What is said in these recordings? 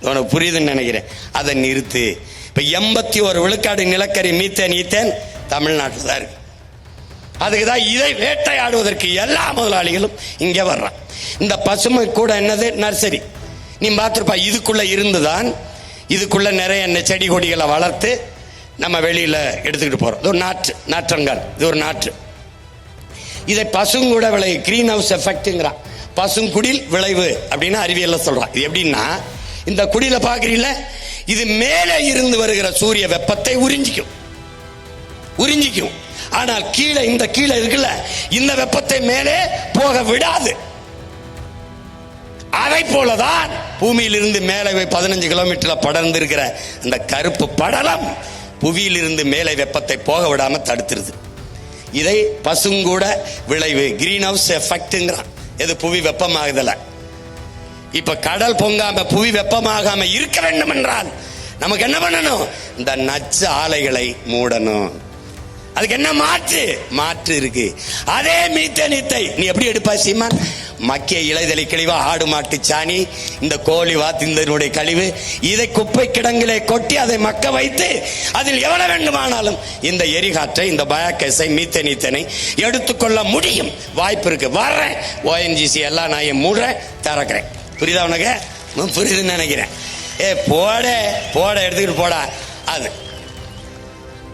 உனக்கு புரியுதுன்னு நினைக்கிறேன். அதை நிறுத்து. இப்போ எண்பத்தி ஒரு விழுக்காடு நிலக்கரி மீத்தேன் ஈத்தேன் தமிழ்நாட்டில் தான் இருக்கு. அதுக்கு தான் இதை வேட்டையாடுவதற்கு எல்லா முதலாளிகளும் இங்கே வர்றான் இந்த பசுமை கூட என்னது? நர்சரி. நீ பார்த்துருப்பா இதுக்குள்ளே இருந்து தான் இதுக்குள்ளே நிறைய என்ன செடி கொடிகளை வளர்த்து நம்ம வெளியில் எடுத்துக்கிட்டு போகிறோம் இது ஒரு நாற்று நாற்றங்கால். இது ஒரு நாற்று. இதை பசுங்கூட விளைவு க்ரீன் ஹவுஸ் எஃபெக்ட்டுங்கிறான் பசுங்குடில் விளைவு அப்படின்னு அறிவியலில் சொல்கிறான் இது எப்படின்னா இந்த குடியில பாக்குறீங்கள இது மேலே இருந்து வருகிற சூரிய வெப்பத்தை உறிஞ்சிக்கும். உறிஞ்சிக்கும். ஆனால் கீழே இந்த கீழே இருக்குல்ல இந்த வெப்பத்தை மேலே போக விடாது. அதை போலதான் பூமியிலிருந்து மேலே பதினஞ்சு கிலோமீட்டர்ல படர்ந்து இருக்கிற அந்த கருப்பு படலம் புவியிலிருந்து மேலே வெப்பத்தை போக விடாம தடுத்துருது. இதை பசுங்கூட விளைவு கிரீன் ஹவுஸ் எஃபெக்ட்ங்கிறான் எது புவி வெப்பமாகுதலை? இப்ப கடல் பொங்காம புவி வெப்பமாகாம இருக்க வேண்டும் என்றால் நமக்கு என்ன பண்ணணும்? இந்த நச்சு ஆலைகளை மூடணும். அதுக்கு என்ன மாற்று? மாற்று இருக்கு. அதே மீத்தனித்தை நீ எப்படி எடுப்பா சீமான்? மக்கிய இலைதலை கழிவா ஆடு மாட்டு சாணி இந்த கோழி வாத்திந்தனுடைய கழிவு இதை குப்பை கிடங்கிலே கொட்டி அதை மக்க வைத்து அதில் எவ்வளவு வேண்டுமானாலும் இந்த எரிகாற்றை இந்த பயாக்கஸை மீத்தனித்தனை எடுத்துக்கொள்ள முடியும். வாய்ப்பு இருக்கு. வர்றேன். ஓஎன்ஜிசி எல்லாம் நான் என் மூடுறேன். திறக்கிறேன். புரியுதா உனக்கு? புரியுதுன்னு நினைக்கிறேன். ஏ போட போட எடுத்துக்கிட்டு போடா. அது.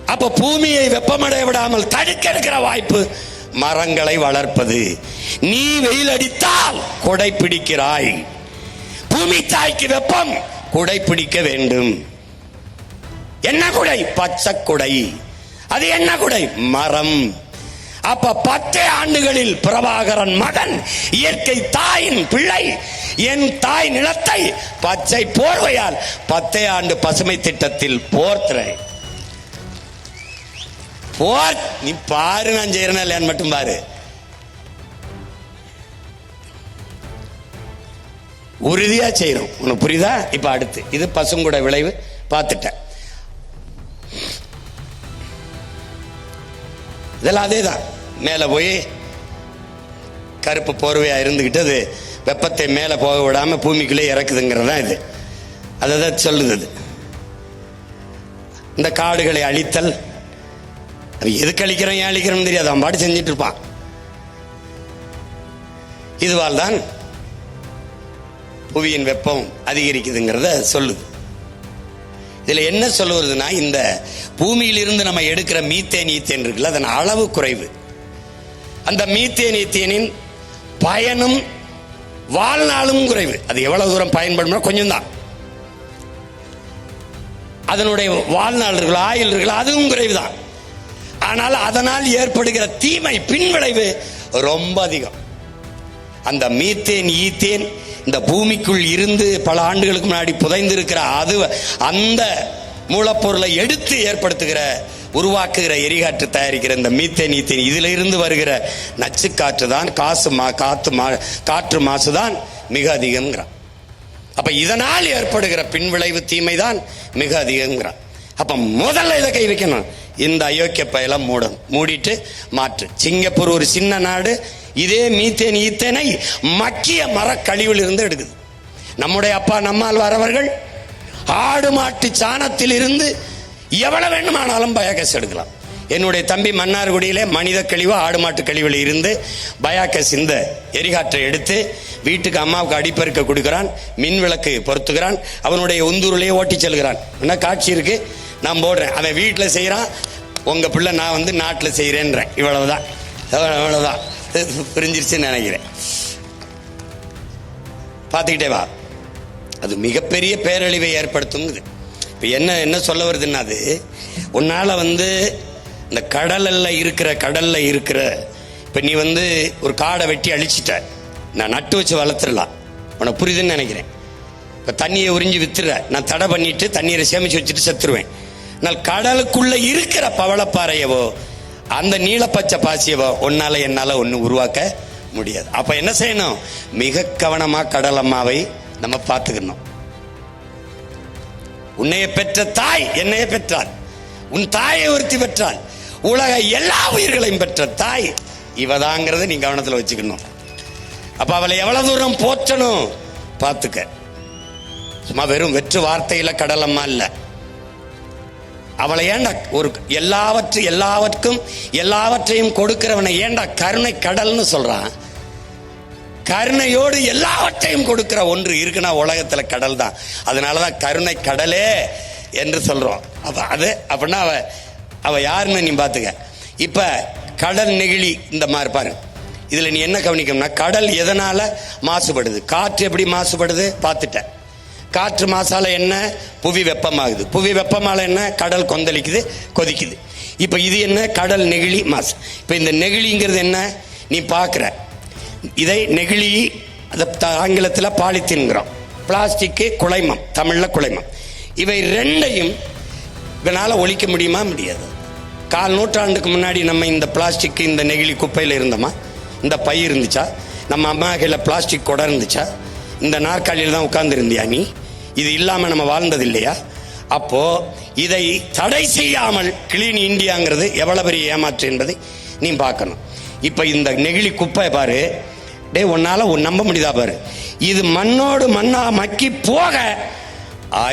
அப்ப பூமியை வெப்பமடைய விடாமல் தடுக்க எடுக்கிற வாய்ப்பு மரங்களை வளர்ப்பது. நீ வெயில் அடித்தால் கொடை பிடிக்கிறாய். பூமி தாய்க்கு வெப்பம் குடை பிடிக்க வேண்டும். என்ன குடை? பச்சை குடை. அது என்ன குடை? மரம். அப்ப பத்தே ஆண்டுகளில் பிரபாகரன் மகன் இயற்கை தாயின் பிள்ளை என் தாய் நிலத்தை பச்சை போர்வையால் பத்தே ஆண்டு பசுமை திட்டத்தில் போர்த்துறேன் போர் நீ பாரு நான் செய்யறேன் இல்லையான்னு மட்டும் பாரு. உறுதியா செய்யறோம் உனக்கு புரியுதா? இப்ப அடுத்து. இது பசுங்கூட விளைவு. பார்த்துட்டேன். இதெல்லாம் அதே தான் மேலே போய் கருப்பு போர்வையாக இருந்துக்கிட்டு அது வெப்பத்தை மேலே போக விடாமல் பூமிக்குள்ளே இறக்குதுங்கிறது தான் இது. அதை தான் சொல்லுது அது. இந்த காடுகளை அழித்தல் அவன் எதுக்கு அழிக்கிறோம் ஏன் அழிக்கிறோம் தெரியாது. அவன் பாட்டு செஞ்சுட்டு இருப்பான் இதுவால் தான் புவியின் வெப்பம் அதிகரிக்குதுங்கிறத சொல்லுது. இதுல என்ன சொல்லுவதுன்னா இந்த பூமியிலிருந்து நம்ம எடுக்கிற மீத்தேன் ஈத்தேன் இருக்குல்ல அதன் அளவு குறைவு. அந்த மீத்தேன் ஈத்தேனின் பயனும் வாழ்நாளும் குறைவு. அது எவ்வளவு தூரம் பயன்படும்னா கொஞ்சம் தான் அதனுடைய வாழ்நாள் இருக்குல்ல ஆயுள் இருக்குல்ல அதுவும் குறைவு தான் ஆனால் அதனால் ஏற்படுகிற தீமை பின்விளைவு ரொம்ப அதிகம். அந்த மீத்தேன் ஈத்தேன் இந்த பூமிக்குள் இருந்து பல ஆண்டுகளுக்கு முன்னாடி புதைந்திருக்கிற அது அந்த மூலப்பொருளை எடுத்து ஏற்படுத்துகிற உருவாக்குகிற எரிகாற்று தயாரிக்கிற இந்த மீத்தேன் ஈத்தேன் இதுல இருந்து வருகிற நச்சு காற்று தான் காசு மா காத்து மா காற்று மாசு தான் மிக அதிகங்கிறான் அப்ப இதனால் ஏற்படுகிற பின்விளைவு தீமை தான் மிக அதிகங்கிறான் அப்ப முதல்ல இதை கை வைக்கணும். இந்த அயோக்கிய பயலம் மூடும் மூடிட்டு மாற்று. சிங்கப்பூர் ஒரு சின்ன நாடு. இதே மீத்தேன் ஈத்தேனை மக்கிய மரக்கழிவில் இருந்து எடுக்குது. நம்முடைய அப்பா நம்மால் வரவர்கள் ஆடு மாட்டு சாணத்தில் இருந்து எவ்வளவு வேண்டுமானாலும் பயோகேஸ் எடுக்கலாம். என்னுடைய தம்பி மன்னார்குடியிலே மனித கழிவு ஆடு மாட்டு கழிவில் இருந்து பயாக்கஸ் இந்த எரிகாற்றை எடுத்து வீட்டுக்கு அம்மாவுக்கு அடிப்பெருக்க கொடுக்கிறான் மின் விளக்கு பொருத்துகிறான் அவனுடைய உந்தூரிலேயே ஓட்டி செல்கிறான். என்ன காட்சி இருக்குது நான் போடுறேன். அவன் வீட்டில் செய்கிறான் உங்கள் பிள்ளை நான் வந்து நாட்டில் செய்கிறேன்றேன் இவ்வளவுதான். இவ்வளவுதான். புரிஞ்சிருச்சுன்னு நினைக்கிறேன். பார்த்துக்கிட்டே வா. அது மிகப்பெரிய பேரழிவை ஏற்படுத்துங்குது. இப்போ என்ன என்ன சொல்ல வருதுன்னா அது உன்னால் வந்து இந்த கடலில் இருக்கிற கடலில் இருக்கிற இப்போ நீ வந்து ஒரு காடை வெட்டி அழிச்சிட்ட. நான் நட்டு வச்சு வளர்த்துடலாம். உனக்கு புரியுதுன்னு நினைக்கிறேன். இப்போ தண்ணியை உறிஞ்சி வித்துற நான் தடை பண்ணிட்டு தண்ணீரை சேமித்து வச்சுட்டு செத்துருவேன். கடலுக்குள்ள இருக்கிற பவளப்பாறையவோ அந்த நீலப்பச்சை பாசியவோ உன்னால என்னால ஒன்று உருவாக்க முடியாது. அப்ப என்ன செய்யணும்? மிக கவனமா கடல் அம்மாவை நம்ம பார்த்துக்கணும். உன்னைய பெற்ற தாய் என்னைய பெற்றாள். உன் தாயை ஒருத்தி பெற்றாள். உலக எல்லா உயிர்களையும் பெற்ற தாய் இவதாங்கிறத நீ கவனத்தில் வச்சுக்கணும். அப்ப அவளை எவ்வளவு தூரம் போற்றணும்? பார்த்துக்க. சும்மா வெறும் வெற்று வார்த்தையில கடலம்மா இல்லை. அவளை ஏண்டா ஒரு எல்லாவற்று எல்லாவற்றுக்கும் எல்லாவற்றையும் கொடுக்கிறவனை ஏண்டா கருணை கடல்னு சொல்றான். கருணையோடு எல்லாவற்றையும் கொடுக்கிற ஒன்று இருக்குன்னா உலகத்துல கடல் தான் அதனாலதான் கருணை கடலே என்று சொல்றோம். அப்ப அது அப்படின்னா அவ அவ யாருன்னு நீ பாத்துக்க. இப்ப கடல் நெகிழி இந்த மாதிரி பாருங்க. இதுல நீ என்ன கவனிக்கணும்னா கடல் எதனால மாசுபடுது? காற்று எப்படி மாசுபடுது? பார்த்துட்டேன். காற்று மாசால என்ன? புவி வெப்பமாகுது. புவி வெப்பமால என்ன? கடல் கொந்தளிக்குது கொதிக்குது. இப்போ இது என்ன? கடல் நெகிழி மாசு. இப்போ இந்த நெகிழிங்கிறது என்ன? நீ பார்க்குற இதை நெகிழி அதை த- பாலித்தீன்கிறோம் பிளாஸ்டிக்கு குலைமம் தமிழில் குலைமம். இவை ரெண்டையும் இதனால் ஒழிக்க முடியுமா? முடியாது. கால் நூற்றாண்டுக்கு முன்னாடி நம்ம இந்த பிளாஸ்டிக் இந்த நெகிழி குப்பையில் இருந்தோமா? இந்த பை இருந்துச்சா? நம்ம அம்மா கையில் பிளாஸ்டிக் குடம் இருந்துச்சா? இந்த நாற்காலியில் தான் உட்காந்துருந்தியா நீ? இது இல்லாம நம்ம வாழ்ந்தது இல்லையா அப்போ இதை தடை செய்யாமல் கிளீன் இந்தியாங்கிறது எவ்வளவு பெரிய ஏமாற்று என்பதை நீ பார்க்கணும். இப்போ இந்த நெகிழி குப்பை பாரு. டேய் உன்னால உன் நம்ப முடியுதா பாரு. இது மண்ணோடு மண்ணா மக்கி போக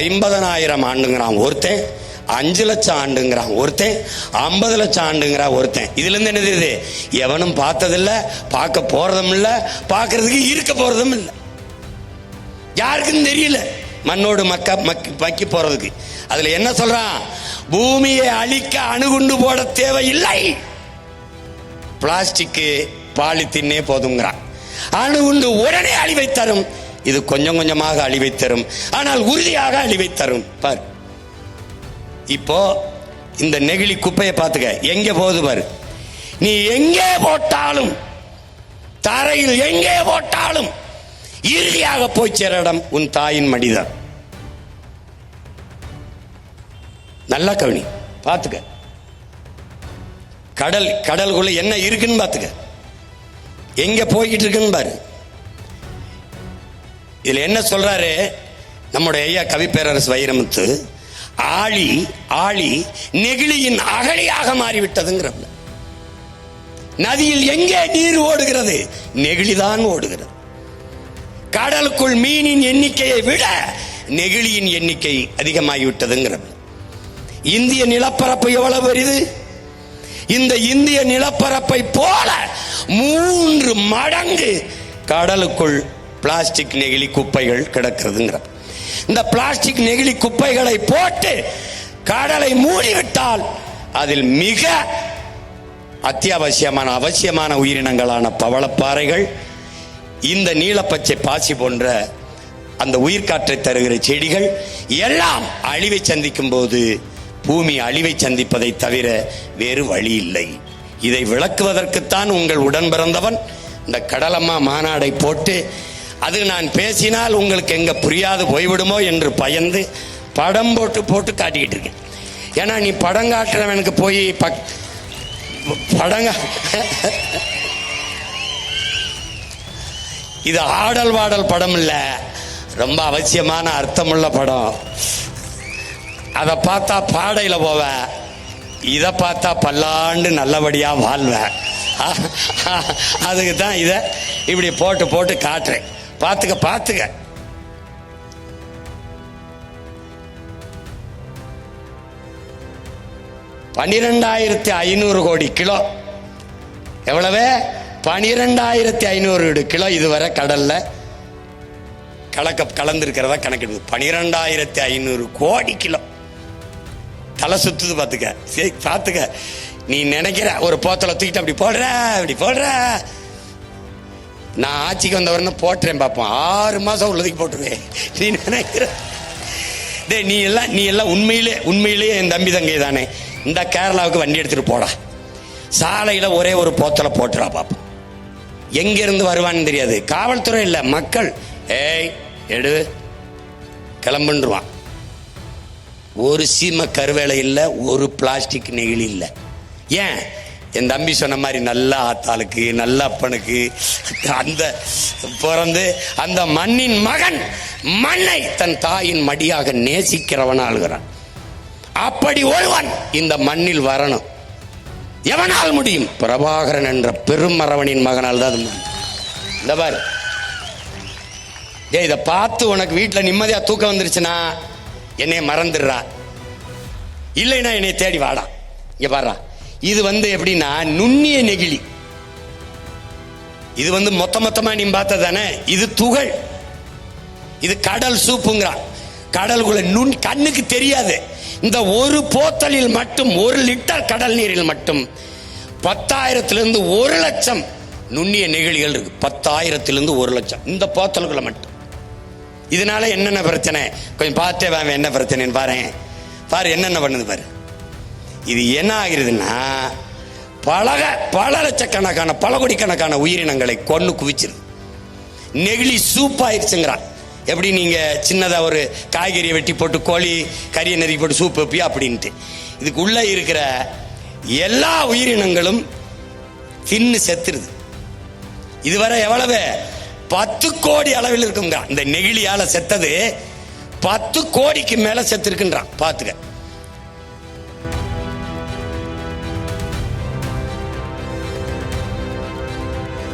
ஐம்பதனாயிரம் ஆண்டுங்கிறான் ஒருத்தன் அஞ்சு லட்சம் ஆண்டுங்கிறான் ஒருத்தன் ஐம்பது லட்சம் ஆண்டுங்கிறான் ஒருத்தன். இதுல இருந்து என்ன தெரியுது எவனும் பார்த்ததில்ல பார்க்க போறதும் இல்லை பார்க்கறதுக்கு இருக்க போறதும் இல்லை. யாருக்குன்னு தெரியல. மண்ணோடு மக்க மக்கி மக்கி போறதுக்கு. அதுல என்ன சொல்றான்? பூமியை அழிக்க அணுகுண்டு போட தேவையில்லை. பிளாஸ்டிக்கு பாலித்தீனே போதுங்கிறான். அணுகுண்டு உடனே அழிவை தரும். இது கொஞ்சம் கொஞ்சமாக அழிவை தரும். ஆனால் உறுதியாக அழிவை தரும். பார். இப்போ இந்த நெகிழி குப்பையை பார்த்துக்க. எங்க போகுது பாரு. நீ எங்கே போட்டாலும் தரையில் எங்கே போட்டாலும் இறுதியாக போய் சேர இடம் உன் தாயின் மடிதான். நல்லா கவனி பார்த்துக்க. கடல் கடலுக்குள்ள என்ன இருக்குன்னு பார்த்துக்க. எங்க போய்கிட்டு இருக்குன்னு பாரு. இதுல என்ன சொல்றாரு? நம்முடைய ஐயா கவிப்பேரரசு வைரமுத்து ஆழி ஆழி நெகிழியின் அகழியாக மாறிவிட்டதுங்கிறப்ப. நதியில் எங்கே நீர் ஓடுகிறது? நெகிழிதான் ஓடுகிறது. கடலுக்குள் மீனின் எண்ணிக்கையை விட நெகிழியின் எண்ணிக்கை அதிகமாகிவிட்டதுங்கிறது. இந்திய நிலப்பரப்பு எவ்வளவு வருது இந்த இந்திய நிலப்பரப்பை போல மூன்று மடங்கு கடலுக்குள் பிளாஸ்டிக் நெகிழி குப்பைகள் கிடக்கிறதுங்கிற இந்த பிளாஸ்டிக் நெகிழி குப்பைகளை போட்டு கடலை மூடிவிட்டால் அதில் மிக அத்தியாவசியமான அவசியமான உயிரினங்களான பவளப்பாறைகள் இந்த நீலப்பச்சை பாசி போன்ற அந்த உயிர்காற்றை தருகிற செடிகள் எல்லாம் அழிவை சந்திக்கும் போது பூமி அழிவை சந்திப்பதை தவிர வேறு வழி இல்லை. இதை விளக்குவதற்குத்தான் உங்கள் உடன் பிறந்தவன் இந்த கடலம்மா மாநாடை போட்டு அது நான் பேசினால் உங்களுக்கு எங்க புரியாது போய்விடுமோ என்று பயந்து படம் போட்டு போட்டு காட்டிக்கிட்டு இருக்கேன். ஏன்னா நீ படம் காட்டுறவனுக்கு போய் பக் படங்க இது ஆடல் வாடல் படம் இல்லை. ரொம்ப அவசியமான அர்த்தமுள்ள படம். அதை பார்த்தா பாடையில் போவேன் இதை பார்த்தா பல்லாண்டு நல்லபடியாக வாழ்வேன் அதுக்கு தான் இதை இப்படி போட்டு போட்டு காட்டுறேன். பார்த்துக்க பார்த்துக்க. பன்னிரெண்டாயிரத்தி ஐநூறு கோடி கிலோ. எவ்வளவு? பனிரெண்டாயிரத்தி ஐநூறு கிலோ இதுவரை கடல்ல கலக்க கலந்துருக்கிறதா கணக்கிடுது. பனிரெண்டாயிரத்தி ஐநூறு கோடி கிலோ. தலை சுத்துது பார்த்துக்க சரி பார்த்துக்க நீ நினைக்கிற ஒரு போத்தலை தூக்கிட்டு அப்படி போடுற அப்படி போடுற. நான் ஆட்சிக்கு வந்தவரன்னு போட்டுறேன் பார்ப்போம் ஆறு மாசம் உள்ளதுக்கு போட்டுருவேன் நீ நினைக்கிற? டேய் நீ எல்லாம் நீ எல்லாம் உண்மையிலே உண்மையிலேயே என் தம்பி தங்கை தானே. இந்த கேரளாவுக்கு வண்டி எடுத்துட்டு போடா. சாலையில ஒரே ஒரு போத்தலை போட்டுறா பாப்பா எங்கேருந்து வருவான்னு தெரியாது. காவல்துறை இல்லை மக்கள். ஏய் எடு. கிளம்புன்றுவான். ஒரு சீம கருவேலை இல்லை ஒரு பிளாஸ்டிக் நெகிழி இல்லை. ஏன்? என் தம்பி சொன்ன மாதிரி நல்ல ஆத்தாளுக்கு நல்ல அப்பனுக்கு அந்த பிறந்து அந்த மண்ணின் மகன் மண்ணை தன் தாயின் மடியாக நேசிக்கிறவனாளுகிறான். அப்படி ஒருவன் இந்த மண்ணில் வரணும். எவனால் முடியும்? பிரபாகரன் என்ற பெருமரவனின் மகனால் தான் முடியும். இந்த பாரு. ஏ இதை பார்த்து உனக்கு வீட்டில் நிம்மதியாக தூக்கம் வந்துருச்சுன்னா என்னை மறந்துடுறா. இல்லைன்னா என்னை தேடி வாடா. இங்கே பாடுறா இது வந்து எப்படின்னா நுண்ணிய நெகிழி. இது வந்து மொத்த மொத்தமாக நீ பார்த்த தானே? இது துகள். இது கடல் சூப்புங்கிறான். கடலுக்குள்ள நுண் கண்ணுக்கு தெரியாது. இந்த ஒரு போத்தலில் மட்டும் ஒரு லிட்டர் கடல் நீரில் மட்டும் பத்தாயிரத்திலிருந்து ஒரு லட்சம் நுண்ணிய நெகிழிகள் இருக்கு. பத்தாயிரத்திலிருந்து ஒரு லட்சம். இந்த போத்தல்களை மட்டும். இதனால என்னென்ன பிரச்சனை? கொஞ்சம் பார்த்தே வாங்க என்ன பிரச்சனைன்னு பாரு பாரு என்னென்ன பண்ணுது பாரு. இது என்ன ஆகிருதுன்னா பலக பல லட்சக்கணக்கான பல கோடிக்கணக்கான உயிரினங்களை கொண்டு குவிச்சிருது. நெகிழி சூப் ஆயிடுச்சுங்கிறான் எப்படி நீங்கள் சின்னதாக ஒரு காய்கறியை வெட்டி போட்டு கோழி கறியை நறுக்கி போட்டு சூப் வைப்பியா அப்படின்ட்டு. இதுக்குள்ளே இருக்கிற எல்லா உயிரினங்களும் தின்னு செத்துருது. இதுவரை எவ்வளவு? பத்து கோடி அளவில் இருக்குங்க இந்த நெகிழியால் செத்தது பத்து கோடிக்கு மேலே செத்து இருக்குன்றான்